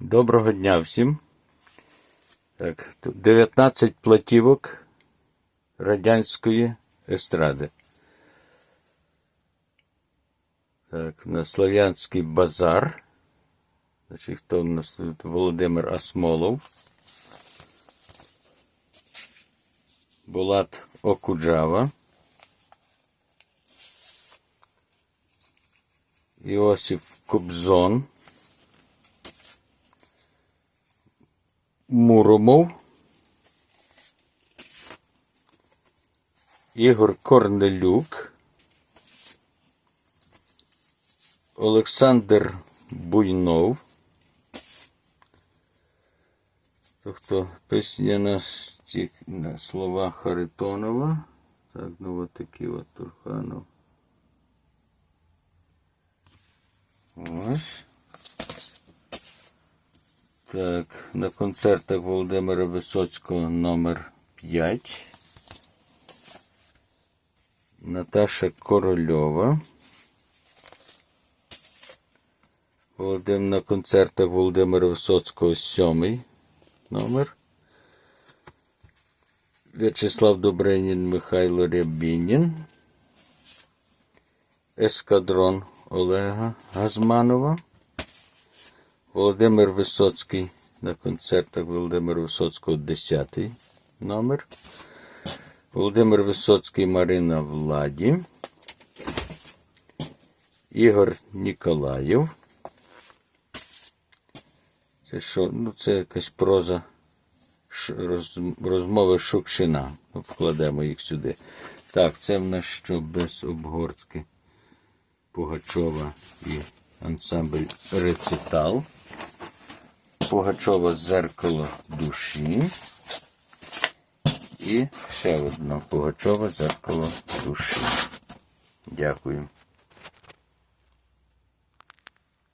Доброго дня всім. Так, тут 19 платівок радянської естради. Так, на Слов'янський базар. Значить, хто у нас тут? Володимир Асмолов. Булат Окуджава. Іосиф Кобзон. Муромов, Ігор Корнелюк, Олександр Буйнов. Тобто пісня на, сті- на слова Харитонова. Так, ну от такі от Турханов. Ось. Так, на концертах Володимира Висоцького номер 5. Наташа Корольова. Володим... На концертах Володимира Висоцького 7 номер. В'ячеслав Добринін, Михайло Рябінін. Ескадрон Олега Газманова. Володимир Висоцький на концертах Володимира Висоцького 10 номер. Володимир Висоцький Марина Владі. Ігор Ніколаєв. Це що? Ну, це якась проза роз- розмови Шукшина. Ну, Вкладемо їх сюди. Так, це в нас що без обгортки. Пугачова і ансамбль Рецитал. Пугачова зеркало душі. І ще одна Пугачова зеркало душі. Дякую.